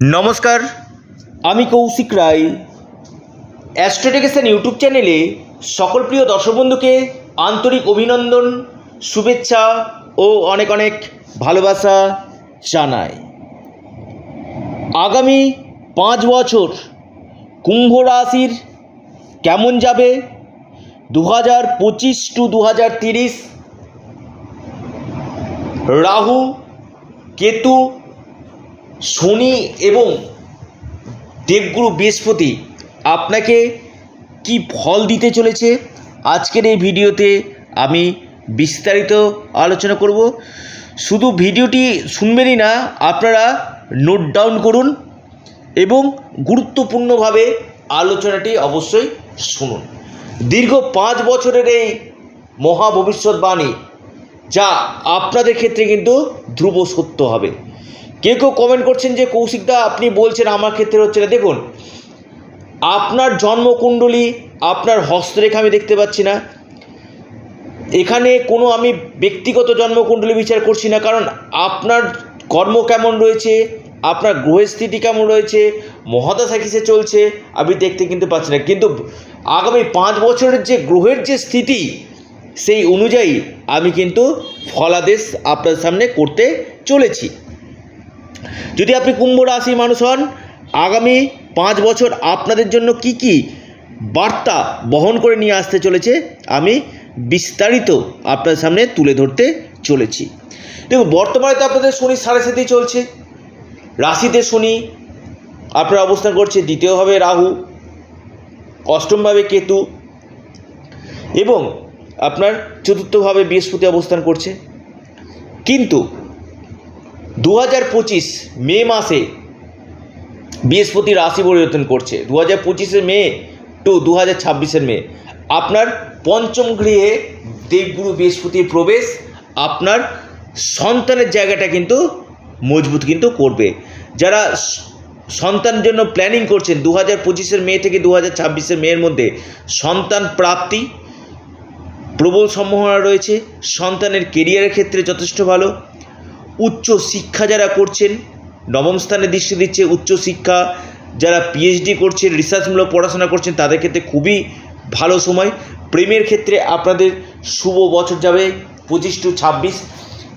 নমস্কার। আমি কৌশিক রায়। অ্যাস্ট্রোটেকেশন ইউটিউব চ্যানেলে সকল প্রিয় দর্শক বন্ধুকে আন্তরিক অভিনন্দন, শুভেচ্ছা ও অনেক অনেক ভালোবাসা জানাই। আগামী পাঁচ বছর কুম্ভ রাশির কেমন যাবে? দু হাজার পঁচিশ টু দু হাজার তিরিশ। রাহু, কেতু শনি এবং দেবগুরু বৃহস্পতি আপনাকে কি ফল দিতে চলেছে? আজকের এই ভিডিওতে আমি বিস্তারিত আলোচনা করব। শুধু ভিডিওটি শুনবেনই না, আপনারা নোট ডাউন করুন এবং গুরুত্বপূর্ণভাবে আলোচনাটি অবশ্যই শুনুন। দীর্ঘ পাঁচ বছরের এই মহা ভবিষ্যৎবাণী যা আপনাদের ক্ষেত্রে কিন্তু ধ্রুব সত্য হবে। কেউ কেউ কমেন্ট করছেন যে, কৌশিকদা, আপনি বলছেন আমার ক্ষেত্রে হচ্ছে না। দেখুন, আপনার জন্মকুণ্ডলী, আপনার হস্তরেখা আমি দেখতে পাচ্ছি না। এখানে কোনো আমি ব্যক্তিগত জন্মকুণ্ডলী বিচার করছি না, কারণ আপনার কর্ম কেমন রয়েছে, আপনার গ্রহের স্থিতি কেমন রয়েছে, মহাদশা কিসে চলছে, আমি দেখতে কিন্তু পাচ্ছি না। কিন্তু আগামী পাঁচ বছরের যে গ্রহের যে স্থিতি, সেই অনুযায়ী আমি কিন্তু ফলাদেশ আপনার সামনে করতে চলেছি। যদি আপনি কুম্ভ রাশির মানুষ হন, আগামী পাঁচ বছর আপনাদের জন্য কি কি বার্তা বহন করে নিয়ে আসতে চলেছে, আমি বিস্তারিত আপনার সামনে তুলে ধরতে চলেছি। দেখুন, বর্তমানে তো আপনাদের শনি সাড়ে সাথেই চলছে। রাশিতে শনি আপনার অবস্থান করছে দ্বিতীয়ভাবে রাহু অষ্টমভাবে কেতু এবং আপনার চতুর্থভাবে বৃহস্পতি অবস্থান করছে। কিন্তু দু হাজার পঁচিশ মে মাসে বৃহস্পতি রাশি পরিবর্তন করছে। দু হাজার পঁচিশের মে টু দু হাজার ছাব্বিশের মে। আপনার পঞ্চম গৃহে দেবগুরু বৃহস্পতির প্রবেশ, আপনার সন্তানের জায়গাটা কিন্তু মজবুত কিন্তু করবে। যারা সন্তানের জন্য প্ল্যানিং করছেন দু হাজার পঁচিশের মে থেকে দু হাজার ছাব্বিশের মেয়ের মধ্যে, সন্তান প্রাপ্তি প্রবল সম্ভাবনা রয়েছে, সন্তানের কেরিয়ারের ক্ষেত্রে যথেষ্ট ভালো উচ্চ শিক্ষা যারা করছেন, নবম স্থানে দৃষ্টি দিচ্ছে উচ্চ শিক্ষা, যারা পিএইচডি করছেন রিসার্চমূলক পড়াশোনা করছেন, তাদের ক্ষেত্রে খুবই ভালো সময়। প্রেমের ক্ষেত্রে আপনাদের শুভ বছর যাবে, পঁচিশ টু ছাব্বিশ।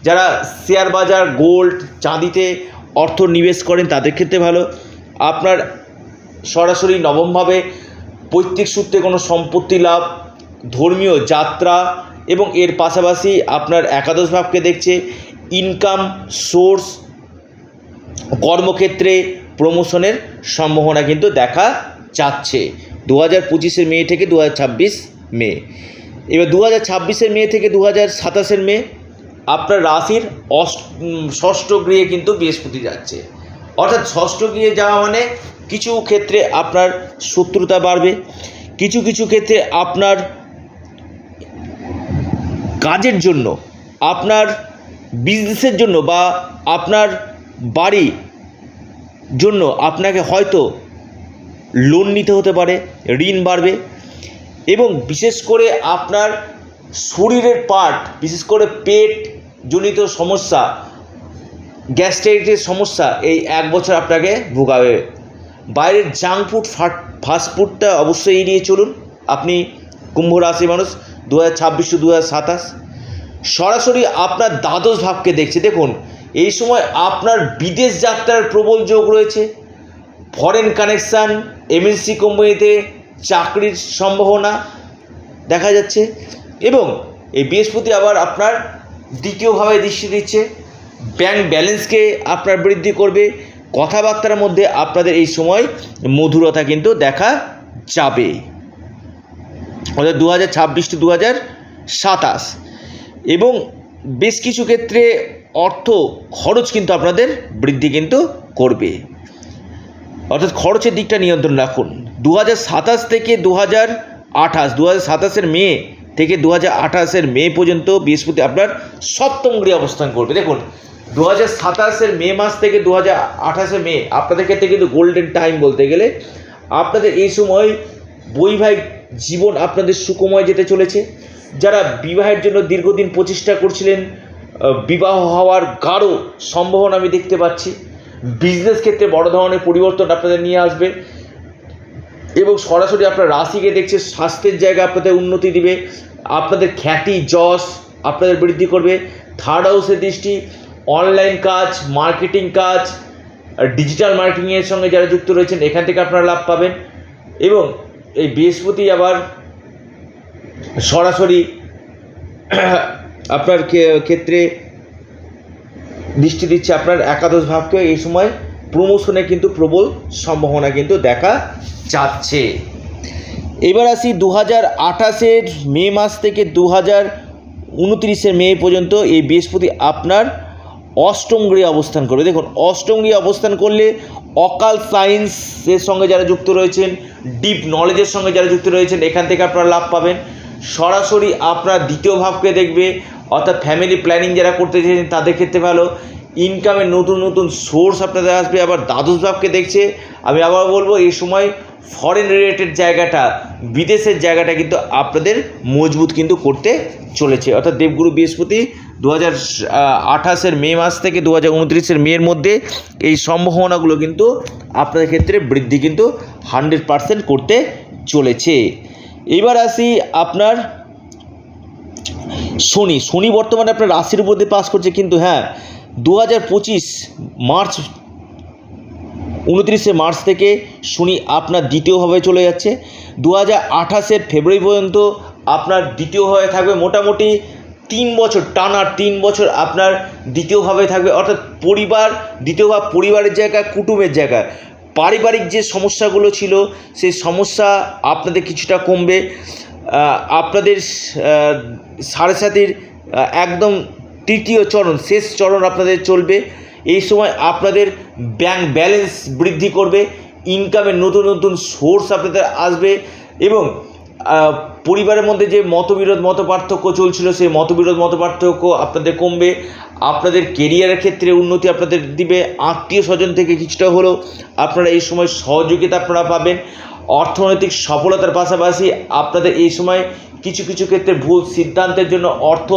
যারা শেয়ার বাজার, গোল্ড, চাঁদিতে অর্থ নিবেশ করেন, তাদের ক্ষেত্রে ভালো। আপনার সরাসরি নবমভাবে পৈতৃক সূত্রে কোনো সম্পত্তি লাভ, ধর্মীয় যাত্রা, এবং এর পাশাপাশি আপনার একাদশ ভাবকে দেখছে ইনকাম সোর্স কর্মক্ষেত্রে প্রমোশনের সম্ভাবনা কিন্তু দেখা যাচ্ছে। দু হাজার পঁচিশের মে থেকে দু হাজার ছাব্বিশ মে। এবার দু হাজার ছাব্বিশের মে থেকে দু হাজার সাতাশের মে আপনার রাশির অষ্ট ষষ্ঠ গৃহে কিন্তু বৃহস্পতি যাচ্ছে। অর্থাৎ ষষ্ঠ গৃহে যাওয়া মানে কিছু ক্ষেত্রে আপনার শত্রুতা বাড়বে, কিছু কিছু ক্ষেত্রে আপনার কাজের জন্য আপনার বিজনেসের জন্য বা আপনার বাড়ি জন্য আপনাকে হয়তো লোন নিতে হতে পারে, ঋণ বাড়বে এবং বিশেষ করে আপনার শরীরের পার্ট বিশেষ করে পেট জনিত সমস্যা গ্যাস্ট্রাইটিসের সমস্যা, এই এক বছর আপনাকে ভোগাবে বাইরের জাঙ্ক ফুড ফাস্ট ফুডটা অবশ্যই এড়িয়ে চলুন। আপনি কুম্ভ রাশি মানুষ দু হাজার ছাব্বিশ দু হাজার সাতাশ। সরাসরি আপনার দ্বাদশ ভাবকে দেখছে। দেখুন, এই সময় আপনার বিদেশ যাত্রার প্রবল যোগ রয়েছে। ফরেন কানেকশান এমএনসি কোম্পানিতে চাকরির সম্ভাবনা দেখা যাচ্ছে এবং এই বৃহস্পতি আবার আপনার দ্বিতীয়ভাবে দৃষ্টি দিচ্ছে। ব্যাংক ব্যালেন্সকে আপনার বৃদ্ধি করবে। কথাবার্তার মধ্যে আপনাদের এই সময় মধুরতা কিন্তু দেখা যাবে। অর্থাৎ দু হাজার ছাব্বিশ টু দু হাজার সাতাশ। এবং বেশ কিছু ক্ষেত্রে অর্থ খরচ কিন্তু আপনাদের বৃদ্ধি কিন্তু করবে। অর্থাৎ খরচের দিকটা নিয়ন্ত্রণ রাখুন। দু সাতাশ থেকে দু হাজার আঠাশ দু হাজার সাতাশের মে থেকে দু হাজার আঠাশের মে পর্যন্ত বৃহস্পতি আপনার সপ্তম গৃহে অবস্থান করবে। দেখুন দু হাজার সাতাশের মে মাস থেকে দু হাজার আঠাশে মে আপনাদের ক্ষেত্রে কিন্তু গোল্ডেন টাইম বলতে গেলে আপনাদের এই সময় বৈবাহিক জীবন আপনাদের সুকময় যেতে চলেছে। যারা বিবাহের জন্য দীর্ঘদিন প্রচেষ্টা করছিলেন বিবাহ হওয়ার গাঢ় সম্ভাবনা আমি দেখতে পাচ্ছি। বিজনেস ক্ষেত্রে বড় ধরনের পরিবর্তন আপনাদের নিয়ে আসবে এবং সরাসরি আপনার রাশিকে দেখছে, স্বাস্থ্যের জায়গা আপনাদের উন্নতি দিবে, আপনাদের খ্যাতি, যশ আপনাদের বৃদ্ধি করবে। থার্ড হাউসের দৃষ্টি অনলাইন কাজ মার্কেটিং কাজ ডিজিটাল মার্কেটিংয়ের সঙ্গে যারা যুক্ত রয়েছেন, এখান থেকে আপনারা লাভ পাবেন। এবং এই বৃহস্পতি আবার সরাসরি আপনার ক্ষেত্রে দৃষ্টি দিচ্ছে আপনার একাদশ ভাবকে। এই সময় প্রমোশনে কিন্তু প্রবল সম্ভাবনা কিন্তু দেখা যাচ্ছে। এবার আসি দু হাজার আঠাশের মে মাস থেকে দু হাজার উনত্রিশের মে পর্যন্ত এই বৃহস্পতি আপনার অষ্টম গৃহে অবস্থান করবে। দেখুন, অষ্টম গৃহে অবস্থান করলে অকাল সায়েন্সের সঙ্গে যারা যুক্ত রয়েছেন, ডিপ নলেজের সঙ্গে যারা যুক্ত রয়েছেন, এখান থেকে আপনারা লাভ পাবেন। সরাসরি আপনার দ্বিতীয় ভাবকে দেখবে, অর্থাৎ ফ্যামিলি প্ল্যানিং যারা করতে চাইছেন তাদের ক্ষেত্রে ভালো। ইনকামের নতুন নতুন সোর্স আপনাদের আসবে, আবার দ্বাদশ ভাবকে দেখছে। আমি আবার বলব, এই সময় ফরেন রিলেটেড জায়গাটা, বিদেশের জায়গাটা কিন্তু আপনাদের মজবুত কিন্তু করতে চলেছে। অর্থাৎ দেবগুরু বৃহস্পতি দু হাজার আঠাশের মে মাস থেকে দু হাজার উনত্রিশের মের মধ্যে এই সম্ভাবনাগুলো কিন্তু আপনাদের ক্ষেত্রে বৃদ্ধি কিন্তু হান্ড্রেড পারসেন্ট করতে চলেছে। এবার আসি আপনার শনি। শনি বর্তমানে আপনার রাশির উপর দিয়ে পাস করছে কিন্তু হ্যাঁ দু হাজার পঁচিশ মার্চ, উনত্রিশে মার্চ থেকে শনি আপনার দ্বিতীয়ভাবে চলে যাচ্ছে। দু হাজার আঠাশের ফেব্রুয়ারি পর্যন্ত আপনার দ্বিতীয়ভাবে থাকবে। মোটামুটি তিন বছর, টানা তিন বছর আপনার দ্বিতীয়ভাবে থাকবে। অর্থাৎ পরিবার, দ্বিতীয় ভাব পরিবারের জায়গা কুটুমের জায়গায়। পারিবারিক যে সমস্যাগুলো ছিল, সেই সমস্যা আপনাদের কিছুটা কমবে। আপনাদের সাড়ে সাতির একদম তৃতীয় চরণ, শেষ চরণ আপনাদের চলবে। এই সময় আপনাদের ব্যাংক ব্যালেন্স বৃদ্ধি করবে। ইনকামের নতুন নতুন সোর্স আপনাদের আসবে এবং পরিবারের মধ্যে যে মতবিরোধ মত পার্থক্য চলছিল, সেই মতবিরোধ মত পার্থক্য আপনাদের কমবে। আপনাদের কেরিয়ারের ক্ষেত্রে উন্নতি আপনাদের দিবে। আত্মীয় স্বজন থেকে কিছুটা হলেও আপনারা এই সময় সহযোগিতা আপনারা পাবেন। অর্থনৈতিক সফলতার পাশাপাশি আপনাদের এই সময় কিছু কিছু ক্ষেত্রে ভুল সিদ্ধান্তের জন্য অর্থ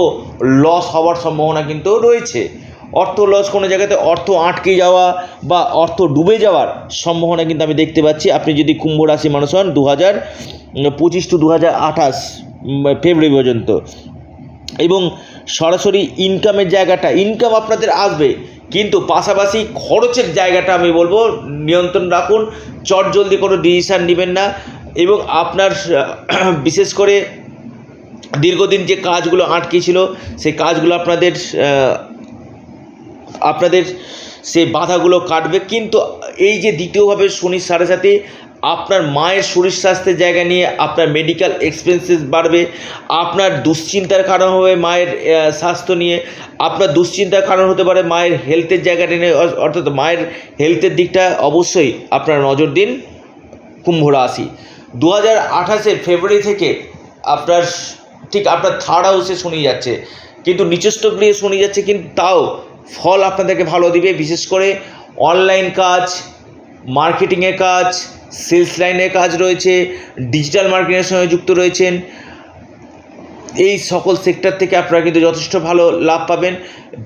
লস হওয়ার সম্ভাবনা কিন্তু রয়েছে। অর্থ লস কোনো জায়গাতে অর্থ আটকে যাওয়া বা অর্থ ডুবে যাওয়ার সম্ভাবনা কিন্তু আমি দেখতে পাচ্ছি। আপনি যদি কুম্ভ রাশি মানুষ হন দু হাজার পঁচিশ টু দু হাজার আঠাশ ফেব্রুয়ারি পর্যন্ত। এবং সরাসরি ইনকামের জায়গাটা ইনকাম আপনাদের আসবে, কিন্তু পাশাপাশি খরচের জায়গাটা আমি বলব, নিয়ন্ত্রণ রাখুন, চট জলদি কোনো ডিসিশান নেবেন না, এবং আপনার বিশেষ করে দীর্ঘদিন যে কাজগুলো আটকে ছিল সেই কাজগুলো আপনাদের আপনাদের সেই বাধাগুলো কাটবে, কিন্তু এই যে দ্বিতীয়ভাবে শনির সাড়ে সাথে আপনার মায়ের শরীর স্বাস্থ্যের জায়গা নিয়ে আপনার মেডিকেল এক্সপেন্সেস বাড়বে, আপনার দুশ্চিন্তার কারণ হবে মায়ের স্বাস্থ্য নিয়ে, আপনার দুশ্চিন্তার কারণ হতে পারে মায়ের হেলথের জায়গাটা নিয়ে অর্থাৎ মায়ের হেলথের দিকটা অবশ্যই আপনার নজর দিন কুম্ভ রাশি। দু হাজার আঠাশের ফেব্রুয়ারি থেকে আপনার ঠিক আপনার থার্ড হাউসে শুনে যাচ্ছে, কিন্তু নিচস্থ গৃহে শুনে যাচ্ছে, কিন্তু তাও ফল আপনাদেরকে ভালো দিবে, বিশেষ করে অনলাইন কাজ মার্কেটিংয়ের কাজ সেলস লাইনের কাজ রয়েছে ডিজিটাল মার্কেটিংয়ের সঙ্গে যুক্ত রয়েছেন। এই সকল সেক্টর থেকে আপনারা কিন্তু যথেষ্ট ভালো লাভ পাবেন।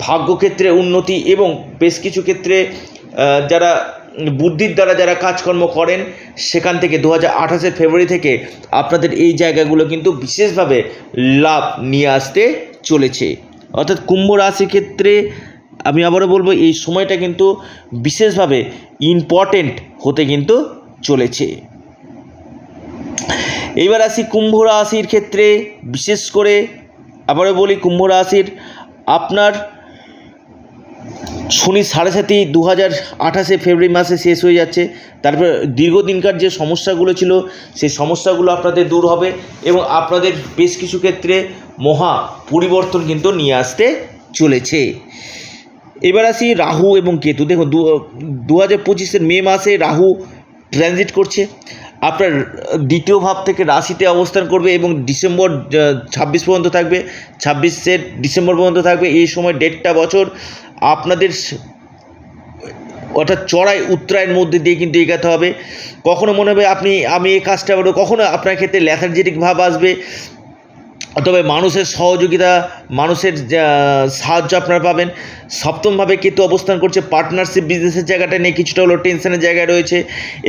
ভাগ্যক্ষেত্রে উন্নতি এবং বেশ কিছু ক্ষেত্রে যারা বুদ্ধির দ্বারা যারা কাজকর্ম করেন, সেখান থেকে দু হাজার আঠাশের ফেব্রুয়ারি থেকে আপনাদের এই জায়গাগুলো কিন্তু বিশেষভাবে লাভ নিয়ে আসতে চলেছে। অর্থাৎ কুম্ভ রাশির ক্ষেত্রে আমি আবারও বলব, এই সময়টা কিন্তু বিশেষভাবে ইম্পর্টেন্ট হতে কিন্তু চলেছে। এইবার আসি কুম্ভ রাশির ক্ষেত্রে, বিশেষ করে আবারও বলি কুম্ভ রাশির আপনার শনি সাড়ে সাতি দু হাজার আঠাশে ফেব্রুয়ারি মাসে শেষ হয়ে যাচ্ছে। তারপর দীর্ঘদিনকার যে সমস্যাগুলো ছিল, সেই সমস্যাগুলো আপনাদের দূর হবে এবং আপনাদের বেশ কিছু ক্ষেত্রে মহা পরিবর্তন কিন্তু নিয়ে আসতে চলেছে। এবার আসি রাহু এবং কেতু। দেখুন, দু হাজার পঁচিশের মে মাসে রাহু ট্রানজিট করছে, আপনার দ্বিতীয় ভাব থেকে রাশিতে অবস্থান করবে এবং ডিসেম্বর ছাব্বিশ পর্যন্ত থাকবে, ছাব্বিশে ডিসেম্বর পর্যন্ত থাকবে, এই সময় দেড়টা বছর। আপনাদের অর্থাৎ চড়াই উত্তরায়ের মধ্যে দিয়ে কিন্তু এগাতে হবে। কখনো মনে হবে আপনি, আমি এই কাজটা করব, কখনো আপনার ক্ষেত্রে ল্যাথার্জেটিক ভাব আসবে। তবে মানুষের সহযোগিতা, মানুষের সাহায্য আপনারা পাবেন। সপ্তমভাবে কেতু অবস্থান করছে পার্টনারশিপ বিজনেসের জায়গাটা নিয়ে, কিছুটা হলো টেনশনের জায়গায় রয়েছে।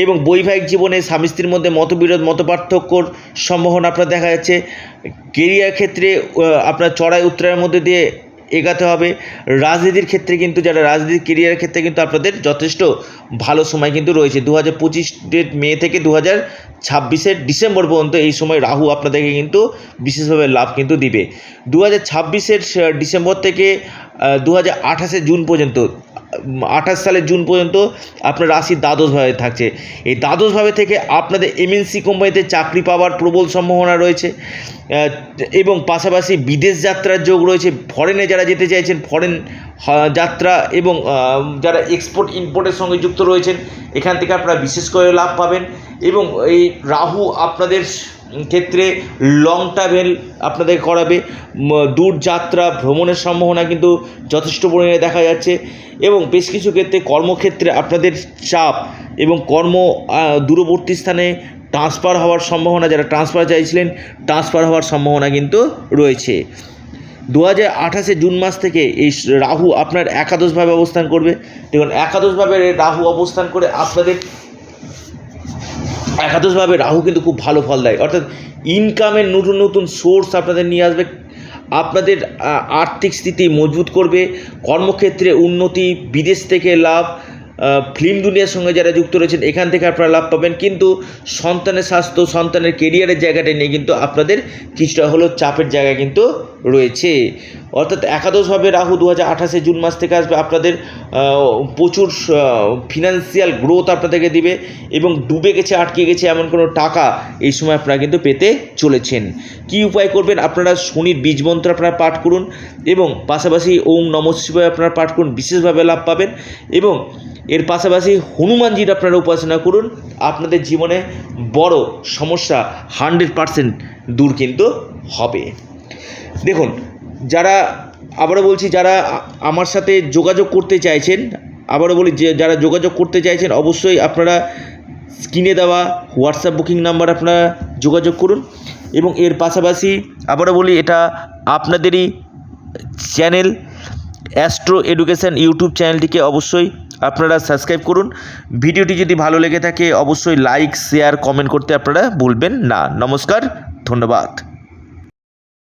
এবং বৈবাহিক জীবনে স্বামী স্ত্রীর মধ্যে মতবিরোধ, মতপার্থক্যর সম্ভাবনা আপনার দেখা যাচ্ছে। কেরিয়ার ক্ষেত্রে আপনার চড়াই উত্তরের মধ্যে দিয়ে এগাতে হবে। রাজনীতির ক্ষেত্রে কিন্তু যারা রাজনীতির কেরিয়ারের ক্ষেত্রে কিন্তু আপনাদের যথেষ্ট ভালো সময় কিন্তু রয়েছে। দু হাজার পঁচিশের মে থেকে দু হাজার ছাব্বিশের ডিসেম্বর পর্যন্ত এই সময় রাহু আপনাদেরকে কিন্তু বিশেষভাবে লাভ কিন্তু দিবে। দু হাজার ছাব্বিশের ডিসেম্বর থেকে দু হাজার আঠাশে জুন পর্যন্ত আঠাশ সালের জুন পর্যন্ত আপনার রাশি দ্বাদশভাবে থাকছে। এই দ্বাদশভাবে থেকে আপনাদের এমএনসি কোম্পানিতে চাকরি পাওয়ার প্রবল সম্ভাবনা রয়েছে। এবং পাশাপাশি বিদেশ যাত্রার যোগ রয়েছে। ফরেনে যারা যেতে চাইছেন ফরেন যাত্রা এবং যারা এক্সপোর্ট ইম্পোর্টের সঙ্গে যুক্ত রয়েছেন, এখান থেকে আপনারা বিশেষ করে লাভ পাবেন। এবং এই রাহু আপনাদের ক্ষেত্রে লং ট্রাভেল আপনাদের করাবে। দূর যাত্রা, ভ্রমণের সম্ভাবনা কিন্তু যথেষ্ট পরিমাণে দেখা যাচ্ছে এবং বেশ কিছু ক্ষেত্রে কর্মক্ষেত্রে আপনাদের চাপ এবং কর্ম দূরবর্তী স্থানে ট্রান্সফার হওয়ার সম্ভাবনা, যারা ট্রান্সফার চাইছিলেন ট্রান্সফার হওয়ার সম্ভাবনা কিন্তু রয়েছে। দু হাজার আঠাশে জুন মাস থেকে এই রাহু আপনার একাদশভাবে অবস্থান করবে। দেখুন, একাদশভাবে রাহু অবস্থান করে আপনাদের একাদশভাবে রাহু কিন্তু খুব ভালো ফল দেয়। অর্থাৎ ইনকামের নতুন নতুন সোর্স আপনাদের নিয়ে আসবে। আপনাদের আর্থিক স্থিতি মজবুত করবে। কর্মক্ষেত্রে উন্নতি, বিদেশ থেকে লাভ ফিল্ম দুনিয়ার সঙ্গে যারা যুক্ত রয়েছেন, এখান থেকে আপনারা লাভ পাবেন। কিন্তু সন্তানের স্বাস্থ্য, সন্তানের কেরিয়ারের জায়গাটা নিয়ে কিন্তু আপনাদের কিছুটা হলেও চাপের জায়গা কিন্তু রয়েছে। অর্থাৎ একাদশভাবে রাহু দু হাজার আঠাশে জুন মাস থেকে আসবে। আপনাদের প্রচুর ফিনান্সিয়াল গ্রোথ আপনাদেরকে দিবে এবং ডুবে গেছে, আটকে গেছে এমন কোনো টাকা এই সময় আপনারা কিন্তু পেতে চলেছেন। কি উপায় করবেন? আপনারা শনির বীজ মন্ত্র আপনারা পাঠ করুন এবং পাশাপাশি ওম নম শিবায় আপনারা পাঠ করুন, বিশেষভাবে লাভ পাবেন এবং এর পাশাপাশি হনুমানজির আপনারা উপাসনা করুন। আপনাদের জীবনে বড় সমস্যা হান্ড্রেড পারসেন্ট দূর কিন্তু হবে। দেখুন, যারা, আবারও বলছি, যারা আমার সাথে যোগাযোগ করতে চাইছেন, আবারও বলি, যে যারা যোগাযোগ করতে চাইছেন, অবশ্যই আপনারা স্ক্রিনে দেওয়া হোয়াটসঅ্যাপ বুকিং নাম্বার আপনারা যোগাযোগ করুন। এবং এর পাশাপাশি, আবারও বলি, এটা আপনাদেরই চ্যানেল, অ্যাস্ট্রো এডুকেশন ইউটিউব চ্যানেলটিকে অবশ্যই আপনারা সাবস্ক্রাইব করুন। ভিডিওটি যদি ভালো লেগে থাকে, অবশ্যই লাইক শেয়ার কমেন্ট করতে আপনারা ভুলবেন না। নমস্কার, ধন্যবাদ।